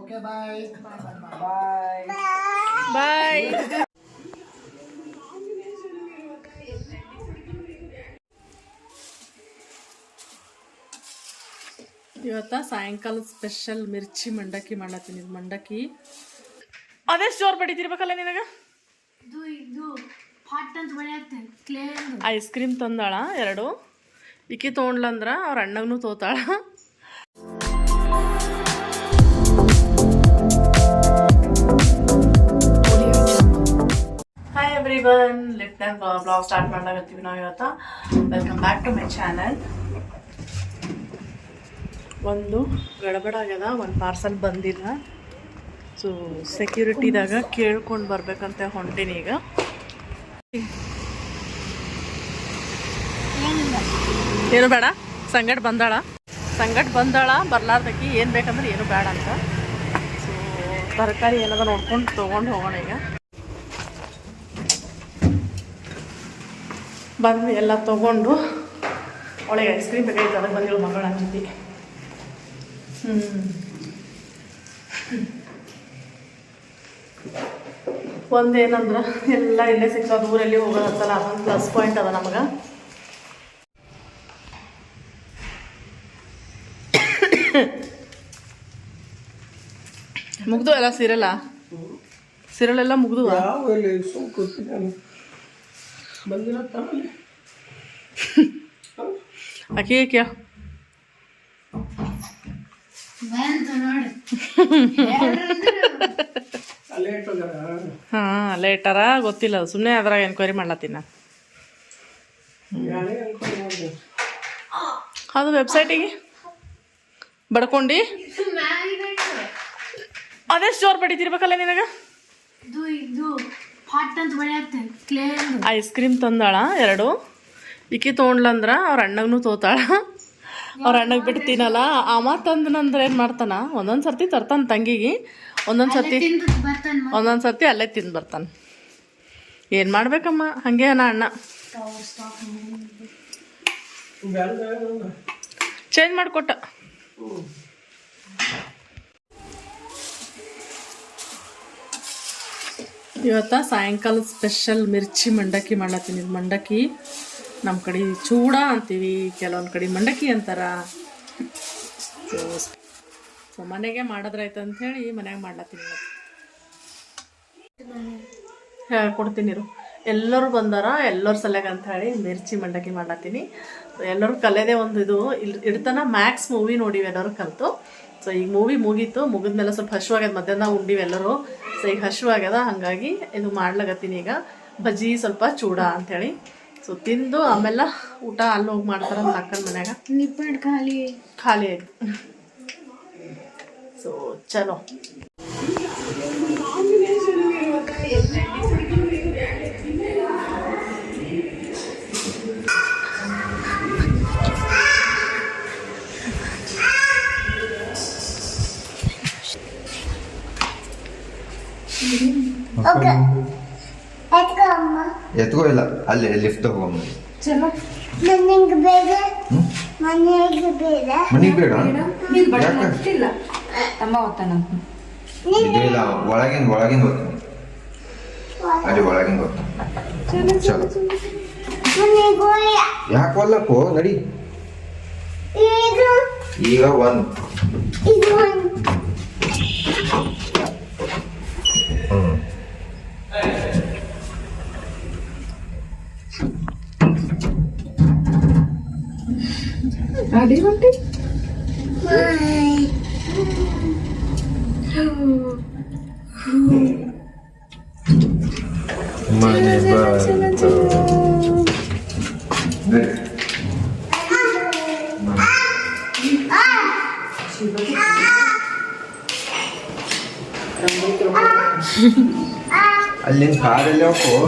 Okay bye ಇವತ್ತ ಸಾಯಂಕಾಲ special ಮಿರ್ಚಿ ಮಂಡಕ್ಕಿ ಮಾಡತ್ತೀನಿ. ಇದು ಮಂಡಕ್ಕಿ. ಅದೆಷ್ಟು ಜೋರು ಬಡಿತಿರ್ಬೇಕಲ್ಲ ನಿನಗ? ಇದು ಇದು ಹಾಟ್ ಅಂತ ಬೆಳೆಯುತ್ತೆ ಕ್ಲೇ ಐಸ್ ಕ್ರೀಮ್ ತಂದಾಳ ಎರಡು. ಇಕ್ಕಿ ತೊಗೊಂಡ್ಲಂದ್ರ ಅವ್ರ ಅಣ್ಣಗೂ ತೋತಾಳ. Every lift and vlog start ಮಾಡಾಕತ್ತೀವಿ ನಾವು ಇವತ್ತು welcome back to my channel ಒಂದು ಗಡಬಡ ಆಗ್ಯದ, ಒಂದು ಪಾರ್ಸಲ್ ಬಂದಿಲ್ಲ. ಸೊ ಸೆಕ್ಯೂರಿಟಿದಾಗ ಕೇಳ್ಕೊಂಡು ಬರ್ಬೇಕಂತ ಹೊಂಟೀನಿ ಈಗ. ಏನು ಬೇಡ ಸಂಗಟ್ ಬಂದಾಳ. ಸಂಗಟ್ ಬಂದಾಳ ಬರ್ಲಾರ್ದಕ್ಕಿ ಏನು ಬೇಕಂದ್ರೆ ಏನು ಬೇಡ ಅಂತ. ಸೊ ತರಕಾರಿ ಏನದ ನೋಡ್ಕೊಂಡು ತೊಗೊಂಡು ಹೋಗೋಣ ಈಗ. ಬಂದ್ವಿ ಎಲ್ಲ ತೊಗೊಂಡು ಒಳಗೆ ಐಸ್ ಕ್ರೀಮ್ ಬೇಕಾಗಿತ್ತು, ಅದಕ್ಕೆ ಬಂದಿರೋ ಮಗಳ ಜೊತೆ. ಹ್ಞೂ ಒಂದೇನಂದ್ರೆ, ಎಲ್ಲ ಇಲ್ಲೇ ಸಿಕ್ತಾ ಊರಲ್ಲಿ ಹೋಗೋದಲ್ಲ ಅದೊಂದು ಪ್ಲಸ್ ಪಾಯಿಂಟ್ ಅದ ನಮಗೆ. ಮುಗ್ದು ಎಲ್ಲ ಸೀರೆಲ್ಲ ಸೀರೆಲ್ಲ ಮುಗ್ದು ಬಂದಿರತ್ತ ಕ್ಯಾ ಹಾಂ ಲೇಟರ ಇಟ್ಟಾರ? ಗೊತ್ತಿಲ್ಲ. ಸುಮ್ಮನೆ ಅದ್ರಾಗ ಎನ್ಕ್ವೈರಿ ಮಾಡ್ಲತ್ತೀನಿ ನಾನು. ಅದು ವೆಬ್ಸೈಟಿಗೆ ಬಡ್ಕೊಂಡು? ಅದೆಷ್ಟು ಜೋರು ಬಡಿತಿರ್ಬೇಕಲ್ಲ ನಿನಗೆ? ಅಂತ ಐಸ್ ಕ್ರೀಮ್ ತಂದಾಳ ಎರಡು. ಇಕ್ಕಿ ತೊಗೊಂಡ್ಲಂದ್ರ ಅವ್ರ ಅಣ್ಣಗೂ ತೋತಾಳ. ಅವ್ರ ಅಣ್ಣಗೆ ಬಿಟ್ಟು ತಿನ್ನಲ್ಲ. ಆಮ ತಂದನಂದ್ರೆ ಏನು ಮಾಡ್ತಾನ? ಒಂದೊಂದು ಸರ್ತಿ ತರ್ತಾನ ತಂಗಿಗೆ. ಒಂದೊಂದು ಸರ್ತಿ ಒಂದೊಂದ್ ಸರ್ತಿ ಅಲ್ಲೇ ತಿಂದು ಬರ್ತಾನೆ. ಏನು ಮಾಡ್ಬೇಕಮ್ಮ? ಹಾಗೆ ಅಣ್ಣ. ಅಣ್ಣ ಚೇಂಜ್ ಮಾಡಿಕೊಟ್ಟ. ಇವತ್ತ ಸಾಯಂಕಾಲ ಸ್ಪೆಷಲ್ ಮಿರ್ಚಿ ಮಂಡಕ್ಕಿ ಮಾಡತ್ತೀನಿ ಇದು ಮಂಡಕ್ಕಿ ನಮ್ಮ ಕಡೆ ಚೂಡ ಅಂತೀವಿ, ಕೆಲವೊಂದು ಕಡೆ ಮಂಡಕ್ಕಿ ಅಂತಾರ. ಸೊ ಮನೆಗೆ ಮಾಡಿದ್ರಾಯ್ತು ಅಂಥೇಳಿ ಮನೆಗೆ ಮಾಡ್ಲತ್ತೀನಿ ಇವತ್ತು. ಹೇಳ್ಕೊಡ್ತೀನಿ ಇರು. ಎಲ್ಲರೂ ಬಂದಾರ, ಎಲ್ಲರ ಸಲಗ ಅಂತ ಹೇಳಿ ಮಿರ್ಚಿ ಮಂಡಕ್ಕಿ ಮಾಡ್ಲತ್ತೀನಿ. ಎಲ್ಲರೂ ಕಲೆದೇ ಒಂದು ಇದು ಇಲ್ಲಿ ಇಡ್ತಾನ ಮ್ಯಾಕ್ಸ್ ಮೂವಿ ನೋಡಿವಿ ಎಲ್ಲರೂ ಕಲಿತು. ಸೊ ಈಗ ಮೂವಿ ಮುಗೀತು, ಮುಗಿದ್ಮೇಲೆ ಸ್ವಲ್ಪ ಹಶುವಾಗ್ಯದ ಮಧ್ಯಾಹ್ನ ಉಂಡಿವಿ ಎಲ್ಲರೂ. ಸೊ ಈಗ ಹಶ್ವಾಗ್ಯದ ಹಾಗಾಗಿ ಇದು ಮಾಡ್ಲಾಗತ್ತೀನಿ ಈಗ. ಬಜ್ಜಿ ಸ್ವಲ್ಪ ಚೂಡ ಅಂಥೇಳಿ ಸೊ ತಿಂದು ಆಮೇಲೆ ಊಟ ಅಲ್ಲಿ ಹೋಗಿ ಮಾಡ್ತಾರ ಅಕ್ಕನ ಮನ್ಯಾಗ. ಖಾಲಿ. ಖಾಲಿ ಆಯ್ತು. ಸೊ ಚಲೋ. ಅಲ್ಲಿ ಲಿಫ್ಟ್ ತಗೊಂಡು ಚಲೋ. ನನಗೆ? ಮನೆಗೆ ಬೇಡ? ತಮ್ಮ ಓದ್ತಾನ ಇಲ್ಲ ಒಳಗಿನ ಒಳಗಿನ ಹೋಗ್ತೀನಿ. ಅಲ್ಲಿ ಒಳಗಿನ ಹೋಗ್ತಾನೆ. ಚಲೋ ಯಾಕೆ ಒಲ್ಲಕ್ಕೋ ನಡಿ. ಇದು ಈಗ ಒಂದು. ಮನೆ ಬಂತು ನಡಿ. ಅಲ್ಲಿಂದ ಕಾರಲ್ಲಿ ಹೋಗು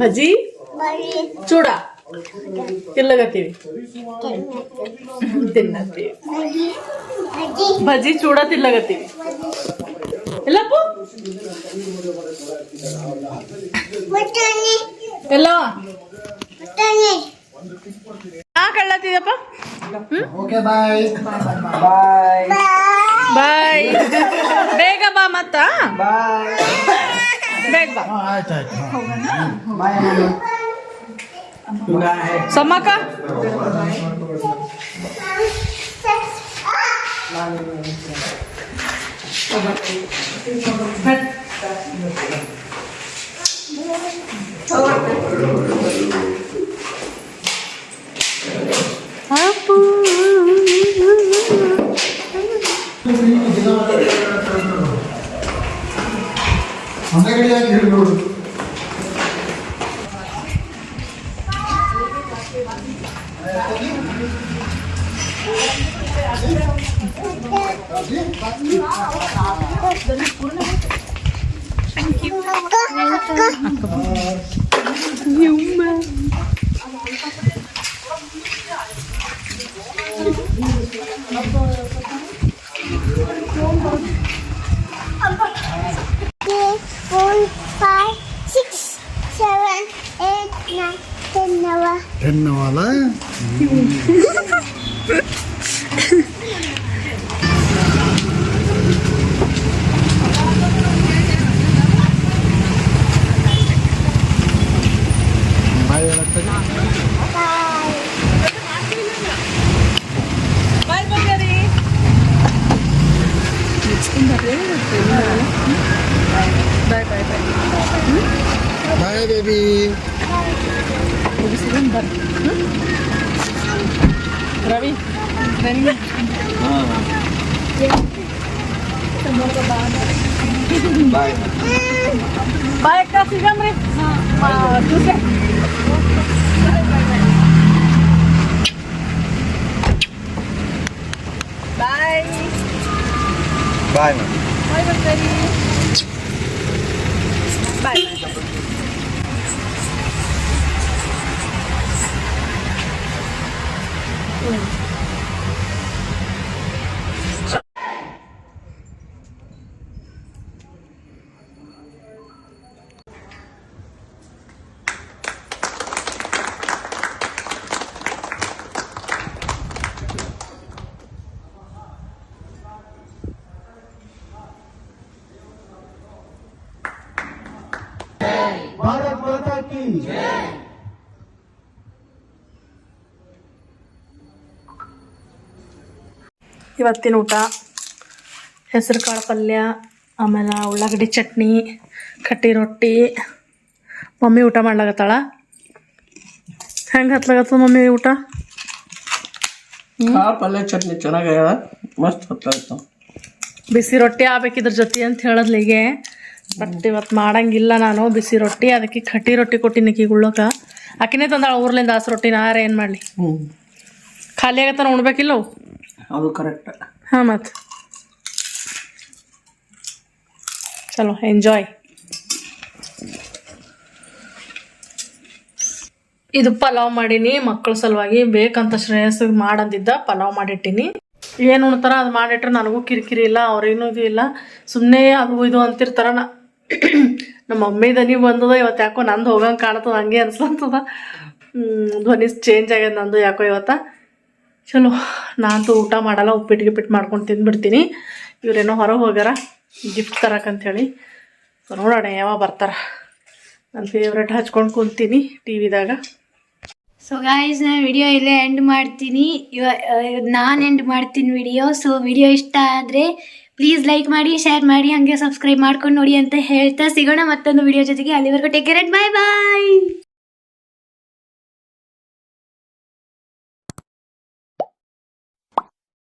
ಬಜ್ಜಿ? ಚೂಡ. ತಿಲ್ಲಗತ್ತೀವಿ ತಿನ್ನತ್ತೀವಿ. ಬಜ್ಜಿ ಚೂಡ ತಿನ್ನಗತ್ತೀವಿ. ಎಲ್ಲಪ್ಪ? ಎಲ್ಲ? ಹಾ ಕಳ್ಳತ್ತಿದಪ್ಪ ಬಾಯ್ ಬಾಯ್ ಬೇಗ ಬಾ ಮತ್ತ. ಬೇಗ ಬಾ അന്നൊക്കെ ഞാൻ കേട്ടോളൂ Thank you. पहनने Bye bye bye. Bye baby. Bye baby Ravi bye bye ಅಕ್ಕ ಸಿಗಮ್ರಿ ದೂಸೆ ಬಾಯ್ ಬಾಯ್ ಬಾಯ್ ಬಂಗಾರಿ ಇವತ್ತಿನ ಊಟ ಹೆಸರು ಕಾಳು ಪಲ್ಯ ಆಮೇಲೆ ಉಳ್ಳಾಗಡ್ಡಿ ಚಟ್ನಿ ಕಟ್ಟಿ ರೊಟ್ಟಿ. ಮಮ್ಮಿ ಊಟ ಮಾಡ್ಲಾಗತ್ತಾಳ ಹೆಂಗೆ ಹತ್ಲಾಗತ್ತದ ಮಮ್ಮಿ ಊಟ? ಕಾಳು ಪಲ್ಯ ಚಟ್ನಿ ಚೆನ್ನಾಗ್ಯಾದ ಮಸ್ತ್ ಹೊತ್ತಾಯ್ತು ಬಿಸಿ ರೊಟ್ಟಿ ಆಗ್ಬೇಕಿದ್ರ ಜೊತೆ ಅಂತ ಹೇಳದ್ಲಿಗೆ ಬಟ್ ಇವತ್ತು ಮಾಡಂಗಿಲ್ಲ ನಾನು ಬಿಸಿ ರೊಟ್ಟಿ ಅದಕ್ಕೆ ಕಟ್ಟಿ ರೊಟ್ಟಿ ಕೊಟ್ಟಿನಿ ಉಳ್ಳೋಕ ಆಕಿನೇ ತಂದಾಳ ಊರ್ಲಿಂದ ಹಸು ರೊಟ್ಟಿ ನಾರ ಏನು ಮಾಡಲಿ? ಖಾಲಿ ಆಗತ್ತಾನ ಉಣ್ಬೇಕಿಲ್ಲ? ಅದು ಕರೆಕ್ಟ್ ಹಾಂ ಮತ್ತು ಚಲೋ ಎಂಜಾಯ್ ಇದು ಪಲಾವ್ ಮಾಡೀನಿ ಮಕ್ಕಳ ಸಲುವಾಗಿ ಬೇಕಂತ ಶ್ರೇಯಸ್ ಮಾಡಂದಿದ್ದ ಪಲಾವ್ ಮಾಡಿಟ್ಟಿನಿ. ಏನು ಉಣ್ತಾರ ಅದು ಮಾಡಿಟ್ರೆ ನನಗೂ ಕಿರಿಕಿರಿ ಇಲ್ಲ ಅವ್ರೇನು ಇದು ಇಲ್ಲ. ಸುಮ್ಮನೆ ಅದು ಇದು ಅಂತಿರ್ತಾರ ನಾ ನಮ್ಮ ಮಮ್ಮಿ ದನಿ ಬಂದದ ಇವತ್ತು ಯಾಕೋ ನಂದು ಹೋಗಂಗೆ ಕಾಣ್ತದ ಹಂಗೆ ಅನ್ಸ್ಲಂತದ ಧ್ವನಿ ಚೇಂಜ್ ಆಗ್ಯದ ನಂದು ಯಾಕೋ ಇವತ್ತು. ಚಲೋ, ನಾನಂತೂ ಊಟ ಮಾಡಲ್ಲ ಉಪ್ಪಿಟ್ಟು ಗಿಪ್ಪಿಟ್ಟು ಮಾಡ್ಕೊಂಡು ತಿಂದ್ಬಿಡ್ತೀನಿ. ಇವ್ರೇನೋ ಹೊರಗೆ ಹೋಗ್ಯಾರ ಗಿಫ್ಟ್ ತರಕಂಥೇಳಿ ಸೊ ನೋಡೋಣ ಯಾವಾಗ ಬರ್ತಾರ. ನನ್ನ ಫೇವ್ರೇಟ್ ಹಚ್ಕೊಂಡು ಕುಂತೀನಿ ಟಿ ವಿದಾಗ ಸೊ ಗಾಯ್ಸ್ ನಾನು ವಿಡಿಯೋ ಇಲ್ಲೇ ಎಂಡ್ ಮಾಡ್ತೀನಿ. ಇವ ನಾನು ಎಂಡ್ ಮಾಡ್ತೀನಿ ವಿಡಿಯೋ ಸೊ ವಿಡಿಯೋ ಇಷ್ಟ ಆದರೆ ಪ್ಲೀಸ್ ಲೈಕ್ ಮಾಡಿ ಶೇರ್ ಮಾಡಿ, ಹಾಗೆ ಸಬ್ಸ್ಕ್ರೈಬ್ ಮಾಡ್ಕೊಂಡು ನೋಡಿ ಅಂತ ಹೇಳ್ತಾ ಸಿಗೋಣ ಮತ್ತೊಂದು ವಿಡಿಯೋ ಜೊತೆಗೆ. ಅಲ್ಲಿವರೆಗೂ ಟೇಕ್ ಕೇರ್ ಬಾಯ್ ಬಾಯ್